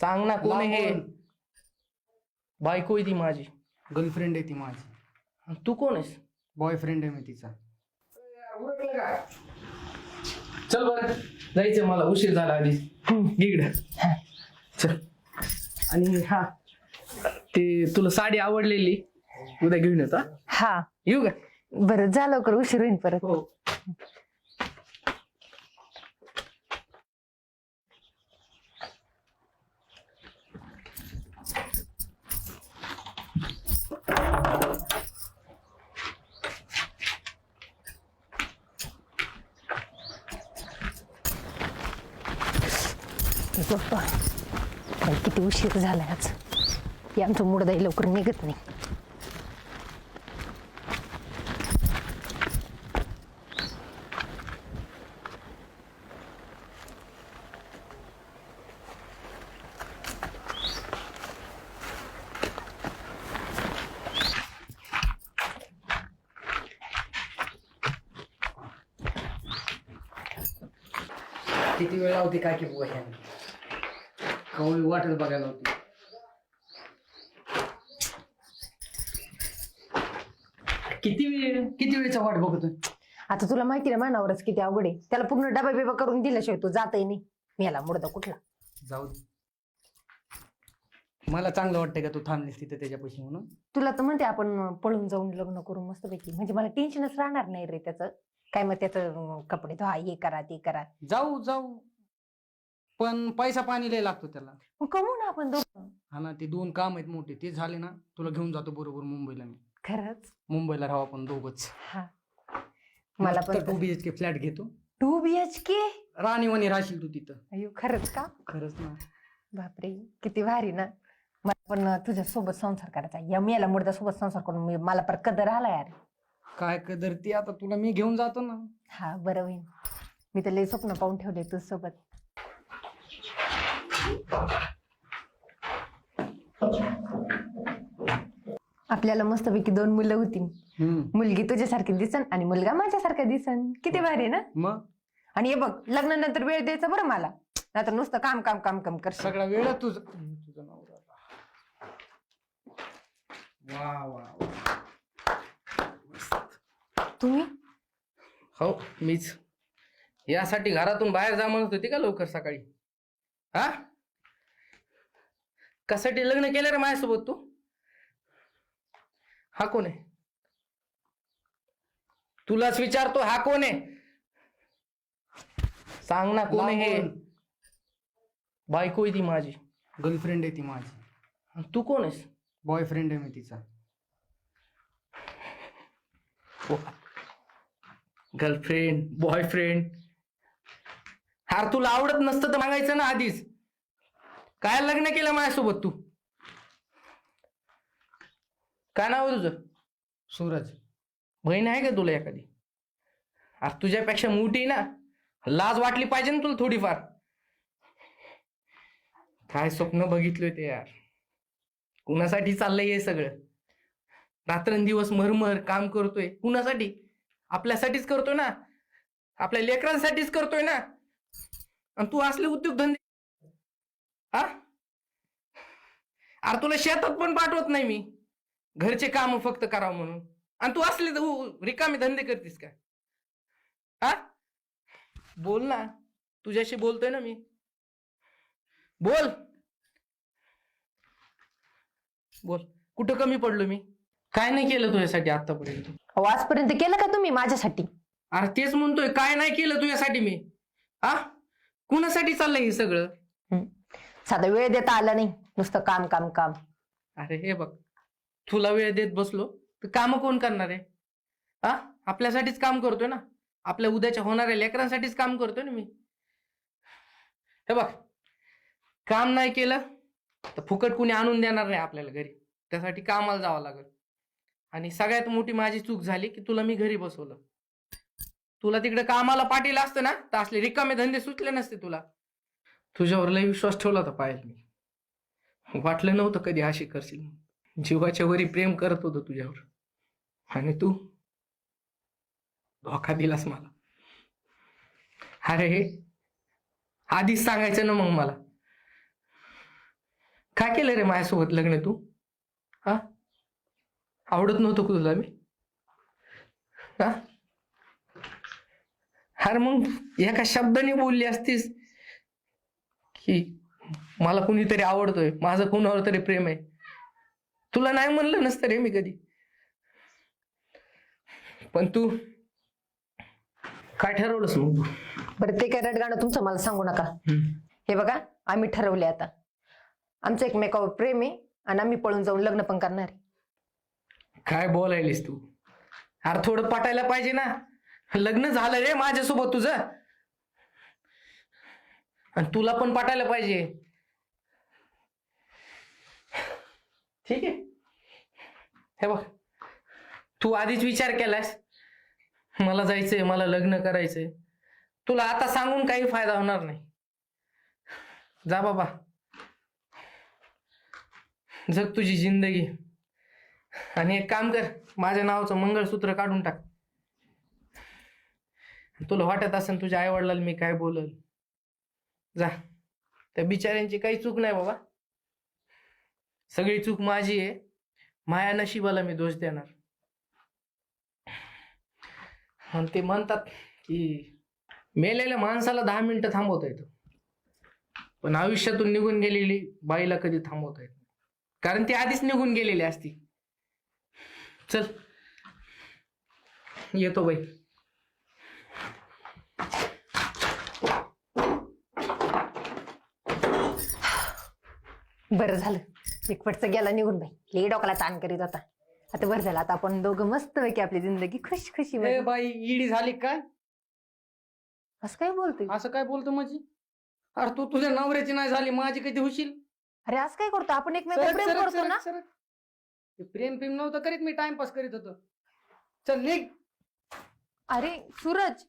सांग ना कोण आहे हे? लांबून. बायको आहे ती माझी. गर्लफ्रेंड आहे ती माझी. आणि तू कोण आहेस? बॉयफ्रेंड आहे मी तिचा. चल बर. जायचं मला. उशीर झाला आधी. इकडं. चल. आणि हा ते तुला साडी आवडलेली? उद्या घेऊन येतो हा? हा. येऊ का? बरं जा लवकर. उशीर होईल परत. हो. बाप्पा बाई, किती उशीर झाला आज. हे आमचं मुडदाई लवकर निघत नाही. किती वेळ लावते काय की बुवा ह्याने? कवळी बघायला होती. किती वेळ किती वेळचा वाट बघतोय? आता तुला माहिती ना मानावरच किती अवघड आहे. त्याला पूर्ण डबा बिबा करून दिल्याशिवाय तो जातही नाही. मी याला मुडदा कुठला? जाऊ दे. मला चांगलं वाटतंय का तू थांबलीस तिथे त्याच्यापाशी म्हणून? तुला तर म्हणते आपण पळून जाऊन लग्न करू मस्तपैकी. म्हणजे मला टेन्शनच राहणार नाही रे त्याचं. काय मग त्याचं अं, कपडे धुवा हे करा ते करा. जाऊ जाऊ. पण पैसा पाणी लय लागतो त्याला. मग कमवू ना आपण दोघं. हा ना ते दोन काम आहेत मोठे ते झाले ना तुला घेऊन जातो बरोबर मुंबईला मी. खरंच? मुंबईला राहू आपण दोघच. हा. मला पण two B H K flat घेतो. टू बी एच के राणीवाणी राहशील तू तिथं. अयो खरंच का? खरंच ना. बापरे किती भारी ना. मला पण तुझ्या सोबत संसार करायचा या मी याला मुडदा सोबत संसार करून मी मला पर कदर आला यार. काय कदर ती आता तुला मी घेऊन जातो ना. हा बरं होईल मी तर लई स्वप्न पाहून ठेवले तुझ सोबत आपल्याला मस्तपैकी दोन मुलं होती. मुलगी तुझ्यासारखी दिसन आणि मुलगा माझ्यासारखा दिसन. किती भारी आहे ना? मग? आणि हे बघ लग्नानंतर वेळ द्यायचा बरं मला. नाहीतर नुसतं काम काम काम काम करशील. सगळा वेळ तुझ. तुझा नवरा वा वा वा. तुम्ही? हो मीच. यासाठी घरातून बाहेर जा म्हणत होती का लवकर सकाळी? हा? कशासाठी लग्न केलं रे माझ्यासोबत तू? हा कोण आहे? तुलाच विचारतो हा कोण आहे? सांग ना कोण आहे हे? लांबून. बायको आहे ती माझी. गर्लफ्रेंड आहे ती माझी. आणि तू कोण आहेस? बॉयफ्रेंड आहे मी तिचा. Girlfriend boyfriend. हार तुला आवडत नसतं तर मागायचं ना आधीच. काय लग्न केलं माझ्यासोबत तू? काय नाव आहे तुझं? सूरज. बहीण आहे का तुला एखादी? अरे तुझ्यापेक्षा मोठी ना. लाज वाटली पाहिजे ना तुला थोडीफार. काय स्वप्न बघितले ते यार. कुणासाठी चाललंय हे सगळं? रात्रंदिवस मरमर काम करतोय. कुणासाठी? आपल्यासाठीच करतोय ना. आपल्या लेकरांसाठीच करतोय ना. आणि तू असले उद्योगधंदे हा? अरे तुला शेतात पण पाठवत नाही मी. घरचे काम फक्त करावं म्हणून. आणि तू असले तर रिकामे धंदे करतीस का? हा? बोल ना. तुझ्याशी बोलतोय ना मी. बोल. बोल. कुठं कमी पडलो मी? काय नाही केलं तुझ्यासाठी आतापर्यंत? अहो, आजपर्यंत केलं का तुम्ही माझ्यासाठी? अरे तेच म्हणतोय. काय नाही केलं तुझ्यासाठी मी? हा? कुणासाठी चाललंय हे सगळं. साधा वेळ देता आला नाही. नुसतं काम काम काम. अरे हे बघ. तुला वेळ देत बसलो तर काम कोण करणार आहे? हा? आपल्यासाठीच काम करतोय ना? आपल्या उद्याच्या होणाऱ्या लेकरांसाठीच काम करतोय ना मी? हे बघ. काम नाही केलं तर फुकट कुणी आणून देणार नाही आपल्याला घरी. त्यासाठी कामाला जावं लागेल. आणि सगळ्यात मोठी माझी चूक झाली की तुला मी घरी बसवलं. तुला तिकडे कामाला पाठीला असतं ना तर असले रिकामे धंदे सुचले नसते तुला. तुझ्यावर लय विश्वास ठेवला होता पायल मी. वाटलं नव्हतं कधी अशी करशील जीवाच्या वरी प्रेम करत होतो तुझ्यावर. आणि तू धोका दिलास मला. अरे आधीच सांगायचं ना मग मला. काय केलं रे माझ्यासोबत लग्न तू? हा? आवडत नव्हतं तुला मी? हा? अरे मग एका शब्दाने बोलली असतीस? की मला कुणीतरी आवडतोय माझं कोणावर तरी प्रेम आहे. तुला नाही म्हणलं नसतं रे मी कधी. पण तू काय ठरवलंस मग? बरं ते काय रडगाणं तुमचं मला सांगू नका. हे बघा आम्ही ठरवले आता. आमचं एकमेकावर प्रेम आहे आणि आम्ही पळून जाऊन लग्न पण करणार आहे. काय बोलायलीस तू? अरे थोडं पटायला पाहिजे ना. लग्न झालं रे माझ्यासोबत तुझं. आणि तुला पण पाठायला पाहिजे. ठीक आहे. हे बघ तू आधीच विचार केलास. मला जायचंय मला लग्न करायचंय. तुला आता सांगून काही फायदा होणार नाही. जा बाबा. जग तुझी जिंदगी. आणि एक काम कर माझ्या नावाचं मंगळसूत्र काढून टाक. तुला वाटत असेल तुझ्या आईवडिलाला मी काय बोलल. जा. त्या बिचाऱ्यांची काही चूक नाही बाबा. सगळी चूक माझी आहे. माया नशिबाला मी दोष देणार. आणि ते म्हणतात की मेलेल्या माणसाला दहा मिनिटं थांबवता येतं. पण आयुष्यातून निघून गेलेली बाईला कधी थांबवता येत नाही. कारण ती आधीच निघून गेलेली असती. चल. येतो बाई. बरं झालं. एक फटचं गेला निघून बाई. हे डोक्याला ताण करीत होता. आता बरं झालं. आता आपण दोघं मस्त पैकी आपली जिंदगी खुश खुशी ए बाई इडी झाली काय असं काय बोलतोय? असं काय बोलतो माझी? अरे तू तुझ्या नवऱ्याची नाही झाली माझी कधी होशील? अरे असं काय करतो? आपण सरक, एकमेकावर प्रेम सरक, करतो सरक, ना? सरक. ते प्रेम प्रेम नव्हतं करीत मी टाइमपास करीत होतो. चल निघ. अरे सूरज.